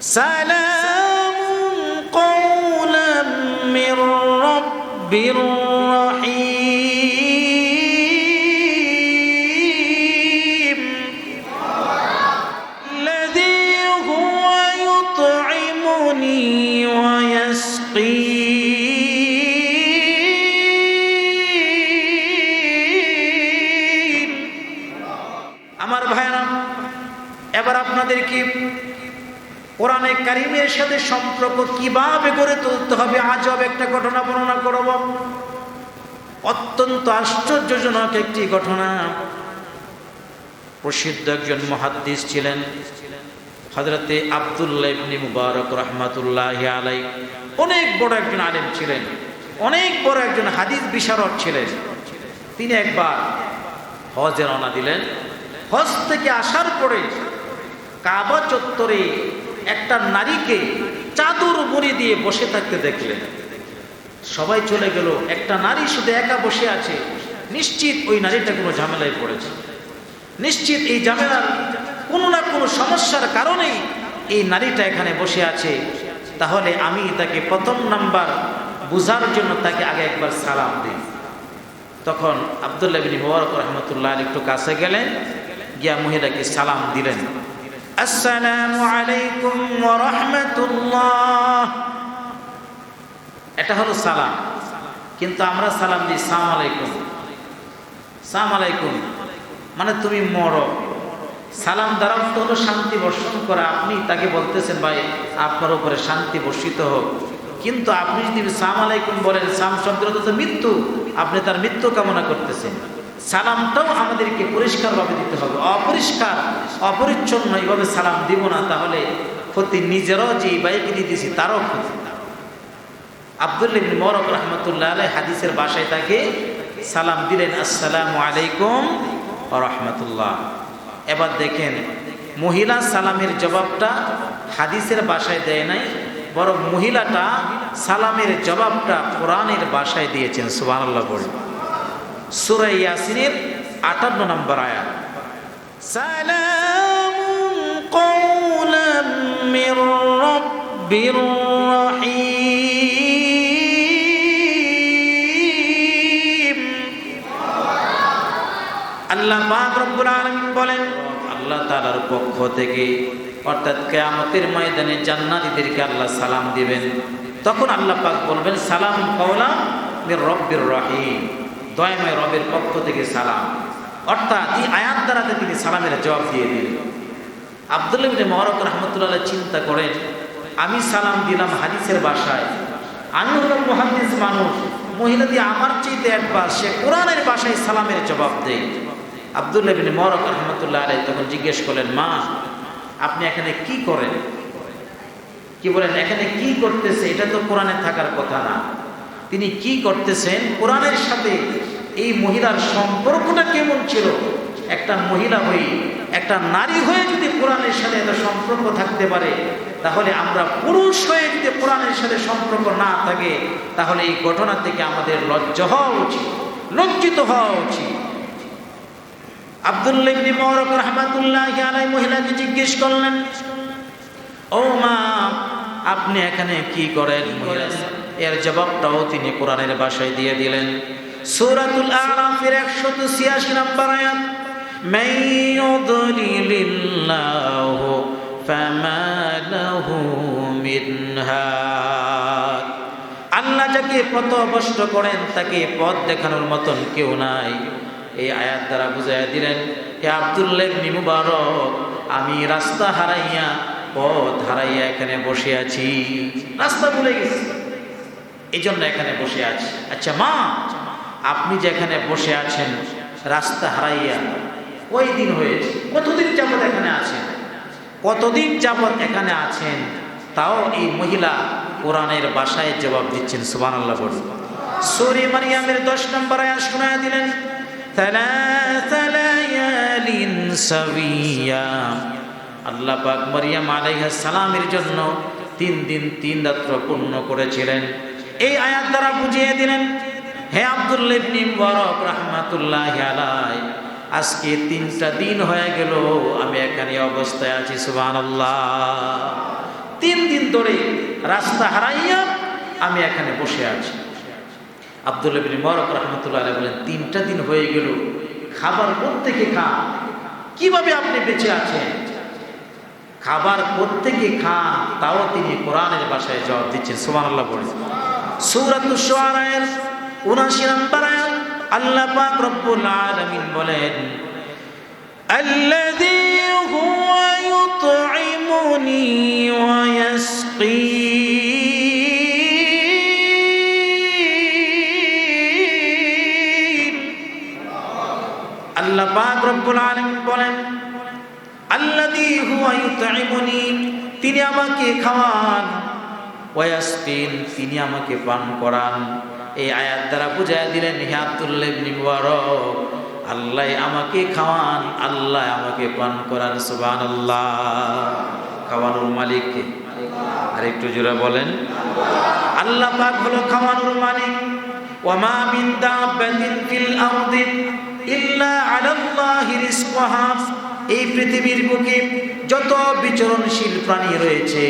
سلام قولا من رب رحيم الذي هو يطعمني ويسقين আমার ভাইরা এবার আপনাদের কি কোরআনে কারিমের সাথে সম্পর্ক কীভাবে গড়ে তুলতে হবে আজব একটা ঘটনা বর্ণনা করব। অত্যন্ত আশ্চর্যজনক একটি ঘটনা। প্রসিদ্ধ একজন মহাদ্দিস ছিলেন হজরতে আবদুল্লাহ ইবনি মুবারক রহমাতুল্লাহ আলাই অনেক বড় একজন আলেম ছিলেন, অনেক বড় একজন হাদিস বিশারদ ছিলেন। তিনি একবার হজে রওনা দিলেন। হজ থেকে আসার পরে কাবা চত্বরে একটা নারীকে চাদর মুড়ি দিয়ে বসে থাকতে দেখলেন। সবাই চলে গেল। একটা নারী শুধু একা বসে আছে। নিশ্চিত ওই নারীটা কোনো ঝামেলায় পড়েছে। নিশ্চিত এই ঝামেলার কোনো না কোনো সমস্যার কারণেই এই নারীটা এখানে বসে আছে। তাহলে আমি তাকে প্রথম নাম্বার বুঝার জন্য তাকে আগে একবার সালাম দিই। তখন আবদুল্লাহ বিন মুবারক রহমতুল্লাহ একটু কাছে গেলেন, গিয়া মহিলাকে সালাম দিলেন। আসসালামু আলাইকুম ওয়া এটা হলো সালাম। কিন্তু আমরা সালাম দিই, সালাম আলাইকুম। সালাম আলাইকুম মানে তুমি মরো। সালাম দ্বারা অর্থ হলো শান্তি বর্ষণ করা। আপনি তাকে বলতেছেন, ভাই, আপনার উপরে শান্তি বর্ষিত হোক। কিন্তু আপনি যদি সালাম আলাইকুম বলেন সাম শব্দটা তো মৃত্যু। আপনি তার মৃত্যু কামনা করতেছেন। সালামটাও আমাদেরকে পরিষ্কারভাবে দিতে হবে। অপরিষ্কার অপরিচ্ছন্ন এইভাবে সালাম দিব না, তাহলে ক্ষতি নিজেরও যে বাইকে দিতেছি তারও ক্ষতি। আবদুল্লিম মরক রহমতুল্লাহ আলাই হাদিসের বাসায় তাকে সালাম দিলেন, আসসালামু আলাইকুম রহমতুল্লাহ। এবার দেখেন, মহিলা সালামের জবাবটা হাদিসের বাসায় দেয় নাই, বরং মহিলাটা সালামের জবাবটা কোরআনের বাসায় দিয়েছেন সুবাহ বলে সুরাই ইয়াসিনের আটান্ন নম্বর আয়াত। সালাম কৌলাম মির রব্বির রহিম। আল্লাহ পাক রব্বুল আলামিন বলেন আল্লাহ তাআলার পক্ষ থেকে অর্থাৎ কিয়ামতের ময়দানে জান্নাতীদেরকে আল্লাহ সালাম দিবেন। তখন আল্লাহ পাক বলবেন সালাম কওলা মির রব্বির রহিম। দয়াময় রবের পক্ষ থেকে সালাম। অর্থাৎ এই আয়াত দ্বারাতে তিনি সালামের জবাব দিয়ে দিলেন। আবদুল্লাহ মহরক রহমতুল্লাহ চিন্তা করেন, আমি সালাম দিলাম হাদিসের বাসায়। আমি হলাম মহাদিস মানুষ। মহিলা দিয়ে আমার চাইতে একবার সে কোরআনের বাসায় সালামের জবাব দেয়। আবদুল্লাহ বিন মরক রহমতুল্লাহ আলাই তখন জিজ্ঞেস করলেন, মা, আপনি এখানে কি করেন? কি বলেন, এখানে কি করতেছে? এটা তো কোরআনে থাকার কথা না। তিনি কি করতেছেন? কোরআনের সাথে এই মহিলার সম্পর্কটা কেমন ছিল? একটা মহিলা হয়ে, একটা নারী হয়ে যদি কোরআনের সাথে এত সম্পর্ক থাকতে পারে, তাহলে আমরা পুরুষ হয়ে যদি কোরআনের সাথে সম্পর্ক না থাকে, তাহলে এই ঘটনা থেকে আমাদের লজ্জা হওয়া উচিত, লজ্জিত হওয়া উচিত। মহিলাকে জিজ্ঞেস করলেন, ও মা, আপনি এখানে কি করেন? মহিলা এর জবাবটাও তিনি কোরআনের বাসায় দিয়ে দিলেন। সূরাতুল আরাফের 186 নম্বর আয়াত ইউদলিলিল্লাহু ফামা লাহু মিন হাদ আল্লাহ যাকে পথভ্রষ্ট করেন, তাকে পথ দেখানোর মতন কেউ নাই। এই আয়াত দ্বারা বুঝাইয়া দিলেন, হে আবদুল্লাহ মুবারক, আমি রাস্তা হারাইয়া, পথ হারাইয়া এখানে বসে আছি। রাস্তা ভুলে গেছি। এই জন্য এখানে বসে আছে। আচ্ছা মা, আপনি যেখানে বসে আছেন, রাস্তা হারাইয়া ওই দিন হয়েছে? কতদিন যাবত এখানে আছেন? কতদিন যাবৎ এখানে আছেন? তাও এই মহিলা কোরআনের বাসায় জবাব দিচ্ছেন সুবান আল্লাহ বলুন। সুরি মারিয়ামের দশ নম্বর আয়া শোনা দিলেন আল্লাহ পাক মারিয়াম আলাইহা সালামের জন্য তিন দিন তিন রাত্র পূর্ণ করেছিলেন। এই আয়াত দ্বারা বুঝিয়ে দিলেন, হে আব্দুল্লাহ ইবনে রাহমাতুল্লাহি আজকে তিনটা দিন হয়ে গেল, আমি এখানে অবস্থায় আছি, সুবহানাল্লাহ। তিন দিন ধরে রাস্তা হারাইয়া আমি এখানে বসে আছি। আব্দুল ইবনে মরক রহমতুল্লাহ আলাইহি বলেন, তিনটা দিন হয়ে গেল, খাবার প্রত্যেকে খান? কীভাবে আপনি বেঁচে আছেন? খাবার প্রত্যেকে খান, তাও তিনি কোরআনের ভাষায় জবাব দিচ্ছেন, সুবহানাল্লাহ বলে সূরাতুশ শুআরায়ের 79 নম্বর আয়াত আল্লাহ পাক রব্বুল আলামিন বলেন الذي هو يطعمني ويسقين আল্লাহ পাক রব্বুল আলামিন বলেন আল্লাযী হুয়া ইউতঈমুনি তিনি আমাকে খাওয়ান ওয়াসকিন তিনি আমাকে পান করান। এই আয়াত দ্বারা বুঝায় দিলেন, হে আব্দুল্লাহ মুবারক, আল্লাহ আমাকে খাওয়ান, আল্লাহ আমাকে পান করান, সুবহানাল্লাহ। খাওয়ানোর মালিককে আর একটু জোরে বলেন। আল্লাহ পাক হলো খাওয়ানোর মালিক। ওয়ামা মিন দাব্বাতিন ফিল আরদি ইল্লা আলাল্লাহি রিজকুহা। এই পৃথিবীর বুকে যত বিচরণশীল প্রাণী রয়েছে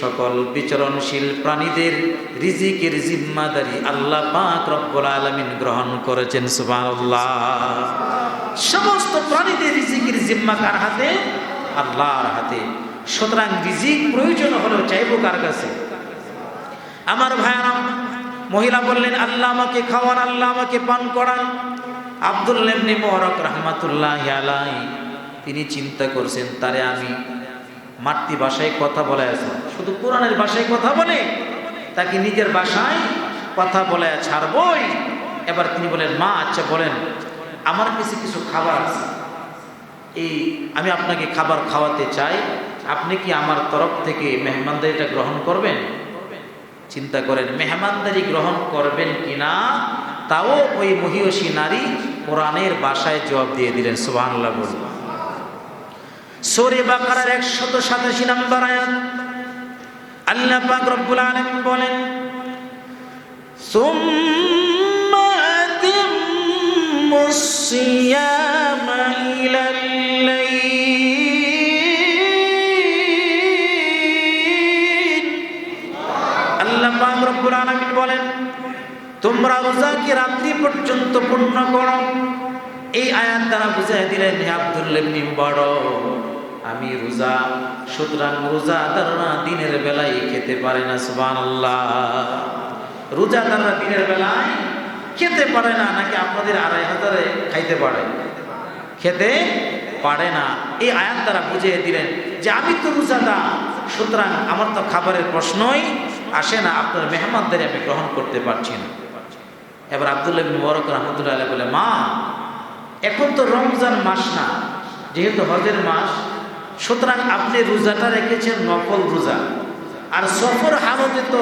সকল বিচরণশীল প্রাণীদের রিজিকের জিম্মাদারি আল্লাহ পাক রব্বুল আলামিন গ্রহণ করেছেন, সুবহানাল্লাহ। সমস্ত প্রাণীদের রিজিকের জিম্মা কার হাতে? আল্লাহর হাতে। সুতরাং রিজিক প্রয়োজন হলেও চাইব কার কাছে? আমার ভাইয়ারাম মহিলা বললেন, আল্লাহ আমাকে খাওয়ান, আল্লাহ আমাকে পান করান। আব্দুল ইবনে মুবারক রাহমাতুল্লাহ আলাই তিনি চিন্তা করছেন, তারে আমি মাতৃ ভাষায় কথা বলে আছে। শুধু কোরআনের ভাষায় কথা বলে, তাকে নিজের ভাষায় কথা বলে ছাড়বই। এবার তিনি বলেন, মা আচ্ছা বলেন, আমার কাছে কিছু খাবার আছে। এই, আমি আপনাকে খাবার খাওয়াতে চাই। আপনি কি আমার তরফ থেকে মেহমানদারিটা গ্রহণ করবেন? চিন্তা করেন, মেহমানদারি গ্রহণ করবেন কিনা তাও ওই মহিষী নারী কোরআনের বাসায় জবাব দিয়ে দিলেন। সুবহানাল্লাহ বলুন। সোরে বাকারার একশত সাতাশি নাম্বার আয়াত। আল্লাহ পাক রব্বুল আলামিন বলেন, সুম্মা তিম্মুস সিয়ামা ইলাল রব্বুল আলমিন বলেন, তোমরা রোজাকে রাত্রি পর্যন্ত পূর্ণ করো। এই আয়াত দ্বারা বুঝাই দিলেন আব্দুল্লাহ বড় আমি রোজা, সুতরাং রোজাদাররা দিনের বেলায় খেতে পারে না, সুবহানাল্লাহ। রোজাদাররা দিনের বেলায় খেতে পারে না, নাকি আপনাদের আড়াই হাজারে খাইতে পারে? খেতে পারে না। এই আয়াত দ্বারা বুঝিয়ে দিলেন যে আমি তো রোজাদার, সুতরাং আমার তো খাবারের প্রশ্নই আসে না, আপনার মেহমানদের আমি গ্রহণ করতে পারছি না। এবার আবদুল্লাহ বিন বরক রহমতুল্লাহ বলে, মা, এখন তো রমজান মাস না, যেহেতু হজের মাস সুতরাং আপনি রোজাটা রেখেছেন, নকল রোজা। আর সফর হালতে তো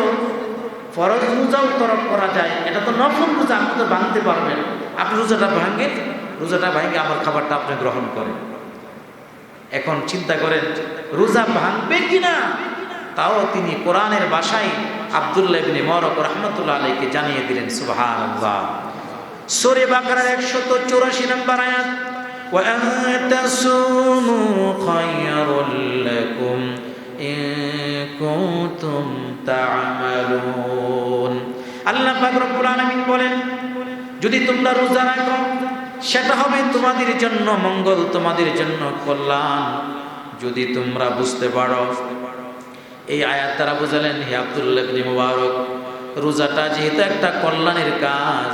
ফরজ রোজাও তরফ করা যায়। এটা তো নকল রোজা, আপনি তো ভাঙতে পারবেন। আপনি রোজাটা ভাঙেন রোজাটা ভাঙে আমার খাবারটা আপনি গ্রহণ করেন। এখন চিন্তা করেন, রোজা ভাঙবে কিনা? তাও তিনি কোরআনের বাসায় আবদুল্লাহ মরক রহমতুল্লাহ আলাইকে জানিয়ে দিলেন, সুবহানাল্লাহ। সূরা বাকারার 184 নম্বর আয়াত। ওয়া আনতাসুমু খায়রুল লাকুম ইন কুনতুম তা'মালুন আল্লাহ পাক রব্বুল আলামিন বলেন, যদি তোমরা রোজা রাখো, সেটা হবে তোমাদের জন্য মঙ্গল, তোমাদের জন্য কল্যাণ। যদি তোমরা বুঝতে পারো, এই আয়াত দ্বারা বুঝালেন, হে আব্দুল্লাহ মুবারক, রোজাটা যেহেতু একটা কল্যাণের কাজ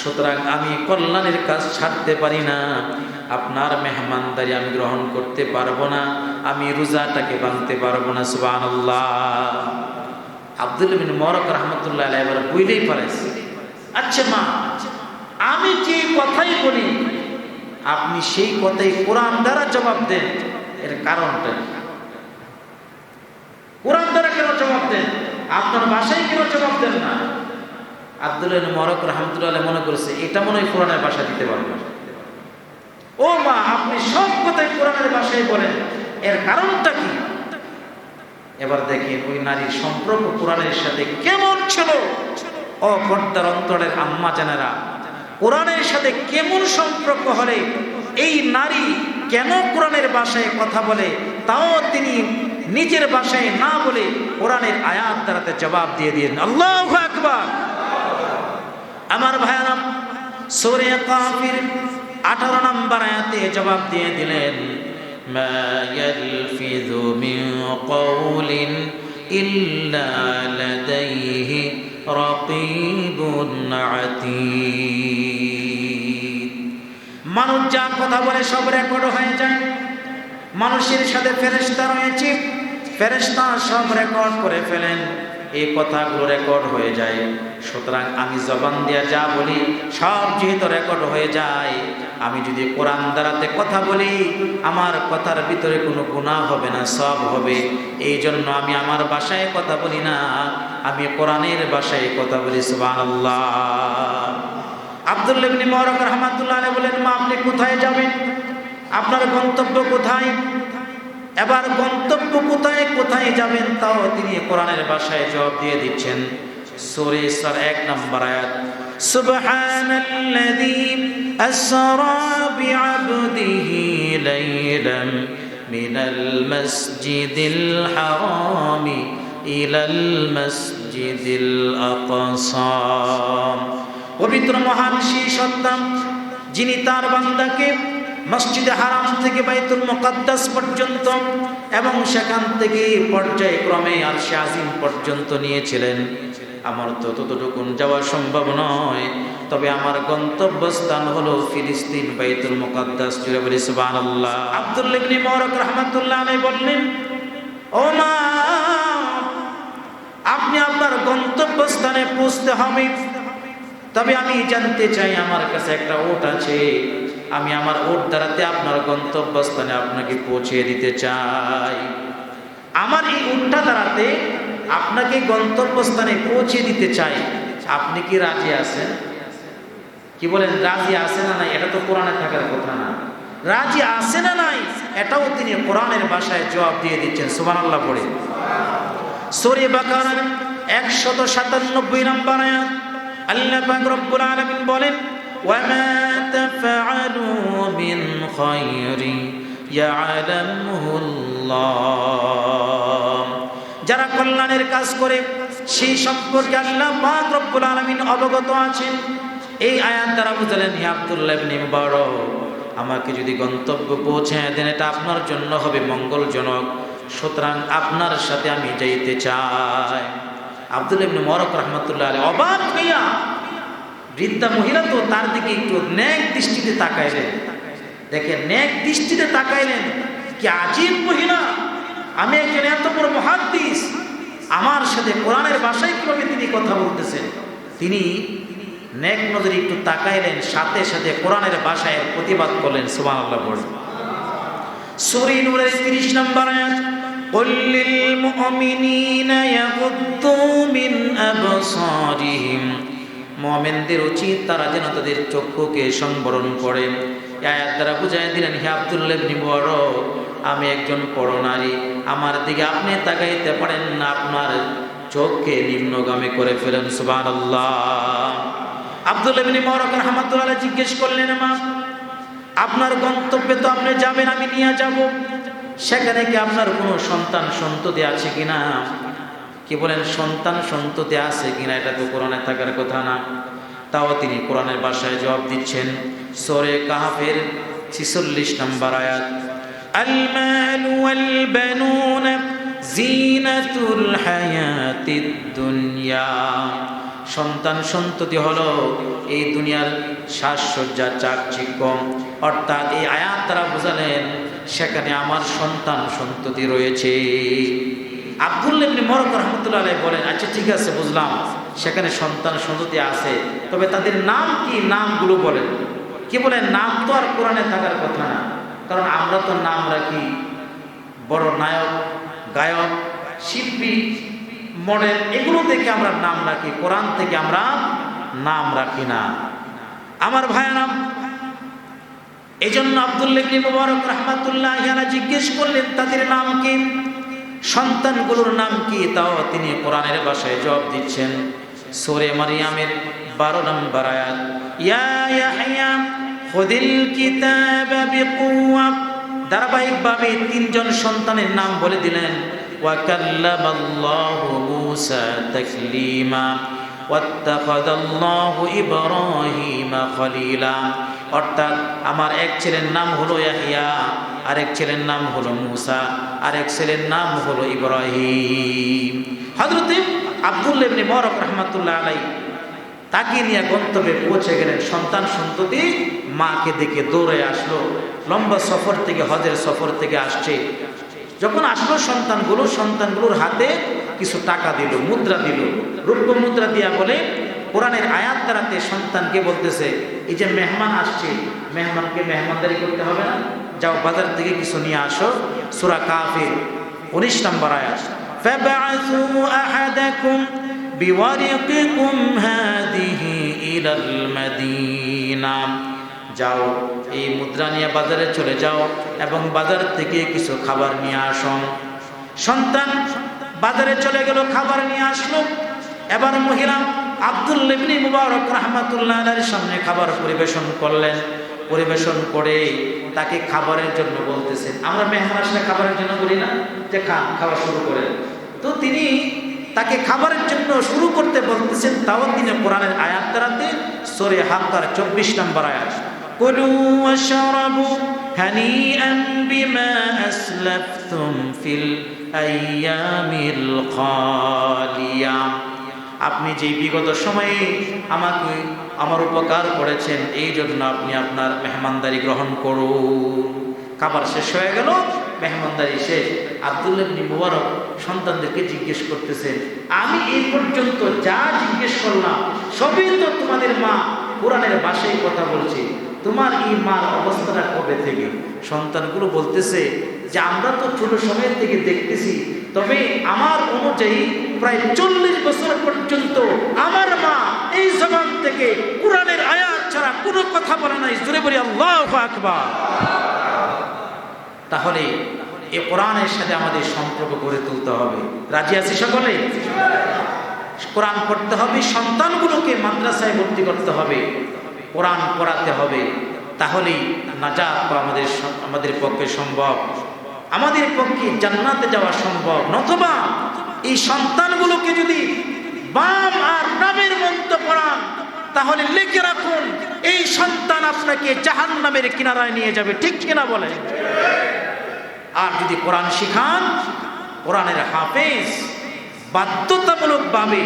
সুতরাং আমি কল্যাণের কাজ ছাড়তে পারি না। আপনার মেহমানদারি আমি গ্রহণ করতে পারব না। আমি রোজাটাকে ভাঙতে পারব না, সুবহানাল্লাহ। আব্দুল মরক রহমতুল্লাহ এবার বুঝলেই পারেছে আচ্ছা মা, আমি যে কথাই বলি, আপনি সেই কথাই কোরআন দ্বারা জবাব দেন। এর কারণটা? কোরআন দ্বারা কেন জবাব দেন? আপনার বাসায় কেন জবাব দেন না? আব্দুল্লাহ মরক রহমতুল্লাহ মনে করেছে, এটা মনে হয় কোরআনের ভাষা দিতে পারবে। ও মা, আপনি সব কথাই কোরআনের ভাষায় বলেন। এর কারণটা কি? এবার দেখেন ওই নারীর সম্পর্ক কোরআনের সাথে কেমন ছিল? ও অন্তরের আম্মা জানেরা, কোরআনের সাথে কেমন সম্পর্ক হলে এই নারী কেন কোরআনের ভাষায় কথা বলে? তাও তিনি নিজের ভাষায় না বলে কোরআনের আয়াত দ্বারাতে জবাব দিয়ে দিন আল্লাহ আকবার! আমার ভাইয়ারাম সুরে কাফির 18 নম্বর আয়াতে জবাব দিয়ে দিলেন, মা মিন কওলিন ইল্লা লাদাইহি আতীদ। মানুষ যা কথা বলে সব রেকর্ড হয়ে যায়। মানুষের সাথে ফেরেশতা রয়েছে, ফেরেশতা সব রেকর্ড করে ফেলেন। এই কথাগুলো রেকর্ড হয়ে যায়। সুতরাং আমি জবান দিয়া যা বলি, সব যেহেতু রেকর্ড হয়ে যায়, আমি যদি কোরআন দ্বারাতে কথা বলি, আমার কথার ভিতরে কোনো গুণা হবে না সব হবে। এই জন্য আমি আমার বাসায় কথা বলি না, আমি কোরআনের বাসায় কথা বলি, সুবহানাল্লাহ। আব্দুল্লাহ ইবনে মুবারক রাহমাতুল্লাহ বলেন, মা, আপনি কোথায় যাবেন? আপনার গন্তব্য কোথায়? এবার গন্তব্য কোথায় কোথায় যাবেন তাও তিনি কোরআনের ভাষায় জবাব দিয়ে দিচ্ছেন। সূরা ইসরার এক নম্বর আয়াত, সুবহানাল্লাযী আসরা বিআবদিহি লাইলান মিনাল মাসজিদিল হারামি ইলাল মাসজিদিল আকসা। পবিত্র মহান সেই সত্তা যিনি তার বান্দাকে মসজিদে হারাম থেকে বাইতুল মোকাদ্দাস পর্যন্ত এবং সেখান থেকে পর্যায়ক্রমে আর আজিম পর্যন্ত নিয়েছিলেন। আমার তো ততটুকুন যাওয়া সম্ভব নয়। তবে আমার গন্তব্যস্থান হলো ফিলিস্তিন বাইতুল মুকাদ্দাস। জুড়ে বলি, সুবহানাল্লাহ। আব্দুল্লাহ ইবনে মুবারক রাহমাতুল্লাহ বললেন, ও মা, আপনি আপনার গন্তব্যস্থানে পৌঁছতে হবে। তবে আমি জানতে চাই, আমার কাছে একটা ওট আছে। আমি আমার ওট দ্বারাতে আপনার গন্তব্যস্থানে আপনাকে পৌঁছে দিতে চাই। আমার এই উটটা দ্বারাতে আপনাকে গন্তব্যস্থানে পৌঁছে দিতে চাই। আপনি কি রাজি আছেন? কি বলেন, রাজি আছে না নাই? এটা তো কোরআনে থাকার কথা না। রাজি আছে না নাই? এটাও তিনি কোরআনের ভাষায় জবাব দিয়ে দিচ্ছেন। সুবান আল্লাহ পড়ে। সরে বাকার একশত সাতানব্বই নম্বর আল্লাহ রব্বুল আলামিন বলেন ওয়ামা তাফআলু মিন খায়রি ইয়ালামুহুল্লাহ যারা কল্যাণের কাজ করে, সেই সম্পর্কে আল্লাহ পাক রব্বুল আলামিন অবগত আছেন। এই আয়াত দ্বারা বুঝলেন, হে আব্দুল্লাহ ইবনে মুবারক, আমাকে যদি গন্তব্য পৌঁছে দেন, এটা আপনার জন্য হবে মঙ্গলজনক। সুতরাং আপনার সাথে আমি যাইতে চাই। আব্দুল ইবনে মরক রহমতুল্লাহ আলী অবাক হইয়া বৃদ্ধা মহিলা তো তার দিকে একটু ন্যাক দৃষ্টিতে তাকাইলেন দেখেন ন্যাক দৃষ্টিতে তাকাইলেন কি আজীব মহিলা আমি একজন এত বড় মহাদ্দিস আমার সাথে কোরআনের ভাষায় কিভাবে তিনি কথা বলতেছেন তিনি নেক নজরে একটু তাকাইলেন সাথে সাথে কোরআনের ভাষায় প্রতিবাদ করলেন সুবান আল্লাহ বলেন সুরি নূরের 30 নম্বর আয়াত قل للمؤمنين يغضوا من أبصارهم মুমিনদের উচিত তারা যেন তাদের চক্ষুকে সংবরণ করে। আয়াত দ্বারা বুঝাই দিলেন, হে আব্দুল্লাহ ইবনে আমি একজন পরনারী আমার দিকে আপনি তাকাইতে পারেন না, আপনার চোখকে নিম্নগামী করে ফেলেন। সুবহানাল্লাহ। আব্দুল্লাহ ইবনে মুবারক রাহমাতুল্লাহ জিজ্ঞেস করলেন, মা, আপনার গন্তব্যে তো আপনি যাবেন, আমি নিয়ে যাব। সেখানে কি আপনার কোনো সন্তান সন্ততি আছে কিনা? কি বলেন সন্তান সন্ততি আছে কিনা এটা তো কোরআনে থাকার কথা না তাও তিনি কোরআনের ভাষায় জবাব দিচ্ছেন সরে কাহাফের ছিচল্লিশ নম্বর আয়াত المال والبنون زينة الحياة الدنيا সন্তান সন্ততি হলো এই দুনিয়ার সাজসজ্জা চাকচিক্য অর্থাৎ এই আয়াত তারা বোঝালেন সেখানে আমার সন্তান সন্ততি রয়েছে আব্দুল্লাহ ইবনে মরক রহমতুল্লাহ বলেন আচ্ছা ঠিক আছে, বুঝলাম। সেখানে সন্তান সন্ততি আছে। তবে তাদের নাম কি? নামগুলো বলেন। কি বলেন? নাম তো আর কোরআনে থাকার কথা না। কারণ আমরা তো নাম রাখি বড় নায়ক, গায়ক, শিল্পী, মডেল, এগুলো থেকে আমরা নাম রাখি। কোরআন থেকে আমরা নাম রাখি না। আমার ভাইয়ারাম এই জন্য আবদুল্লাহ মুবারক রহমাতুল্লাহ জিজ্ঞেস করলেন, তাদের নাম কি? সন্তানগুলোর নাম কি? তাও তিনি কোরআনের বাসায় জবাব দিচ্ছেন, সোরে মারিয়ামের বারো নম্বর ধারাবাহিক ধারাবাহিকভাবে তিনজন সন্তানের নাম বলে দিলেন ওয়াকাল্লাম واتخذ الله إبراهيم خليلا অর্থাৎ আমার এক ছেলের নাম হলো ইয়াহিয়া আরেক ছেলের নাম হলো মুসা আরেক ছেলের নাম হলো ইব্রাহিম হজরতে আব্দুল্লাহ ইবনে মরক রহমাতুল্লাহ আলাই তাকে নিয়ে গন্তব্যে পৌঁছে গেলেন সন্তান সন্ততি মাকে দেখে দৌড়ে আসলো লম্বা সফর থেকে হজের সফর থেকে আসছে যখন আসলো সন্তানগুলো সন্তানগুলোর হাতে কিছু টাকা দিল মুদ্রা দিল রূপ্য মুদ্রা দিয়া বলে কোরআনের আয়াত দ্বারাতে সন্তানকে বলতেছে এই যে মেহমান আসছে মেহমানকে মেহমানদারি করতে হবে না যাও বাজার থেকে কিছু নিয়ে আসো সুরা কাফির উনিশ নম্বর আয়াত فابعثوا أحدكم بورقكم هذه إلى المدينة যাও এই মুদ্রা নিয়ে বাজারে চলে যাও এবং বাজার থেকে কিছু খাবার নিয়ে আসুন সন্তান বাজারে চলে গেল খাবার নিয়ে আসলো এবার মহিলা আব্দুল ইবনি মুবারক রহমাতুল্লাহ আলাইহির সামনে খাবার পরিবেশন করলেন পরিবেশন করে তাকে খাবারের জন্য বলতেছেন আমরা মেহমান আসলে খাবারের জন্য বলি না যে খান খাওয়া শুরু করেন তো তিনি তাকে খাবারের জন্য শুরু করতে বলতেছেন তাও তিনি কোরআনের আয়াত দ্বারাতে সরে হাক্কার চব্বিশ নম্বর আয়াত كلوا واشربوا هنيئا بما أسلفتم في আপনি যে বিগত সময়ে আমাকে, আমার উপকার করেছেন, এই জন্য আপনি আপনার মেহমানদারি গ্রহণ করুন। খাবার শেষ হয়ে গেল, মেহমানদারি শেষ। আবদুল্লাবনি মুবারক সন্তানদেরকে জিজ্ঞেস করতেছেন, আমি এই পর্যন্ত যা জিজ্ঞেস করলাম, সবই তো তোমাদের মা, কোরআনের বাসায় কথা বলছি। তোমার এই মার অবস্থাটা কবে থেকে? সন্তানগুলো বলতেছে যে, আমরা তো ছোট সময় থেকে দেখতেছি, তবে আমার অনুযায়ী প্রায় চল্লিশ বছর পর্যন্ত আমার মা এই জবান থেকে কোরআনের আয়াত ছাড়া কোনো কথা বলে নাই। জোরে বলি, আল্লাহ তাহলে এ কোরআনের সাথে আমাদের সম্পর্ক গড়ে তুলতে হবে। রাজি আছি সকলে? কোরআন পড়তে হবে, সন্তানগুলোকে মাদ্রাসায় ভর্তি করতে হবে। কোরআন পড়াতে হবে, তাহলেই নাজাত আমাদের আমাদের পক্ষে সম্ভব। আমাদের পক্ষে জান্নাতে যাওয়া সম্ভব, নতবা এই সন্তানগুলোকে যদি বাম আর নামের মন্ত্র পড়ান, তাহলে লিখে রাখুন, এই সন্তান আপনাকে জাহান নামের কিনারায় নিয়ে যাবে, ঠিক কিনা বলে আর যদি কোরআন শিখান, কোরআনের হাফেজ, বাধ্যতামূলকভাবে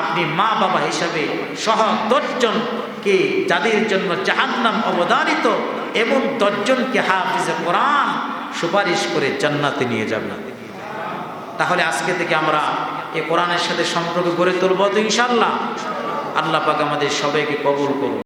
আপনি মা বাবা হিসাবে সহ দশজনকে যাদের জন্য জাহান্নাম অবদানিত এবং দশজনকে হাফিজে কোরআন সুপারিশ করে জান্নাতে নিয়ে যাবেন তাহলে আজকে থেকে আমরা এ কোরআনের সাথে সম্পর্ক গড়ে তুলব তো ইনশাল্লাহ আল্লাহ পাক আমাদের সবাইকে কবুল করুন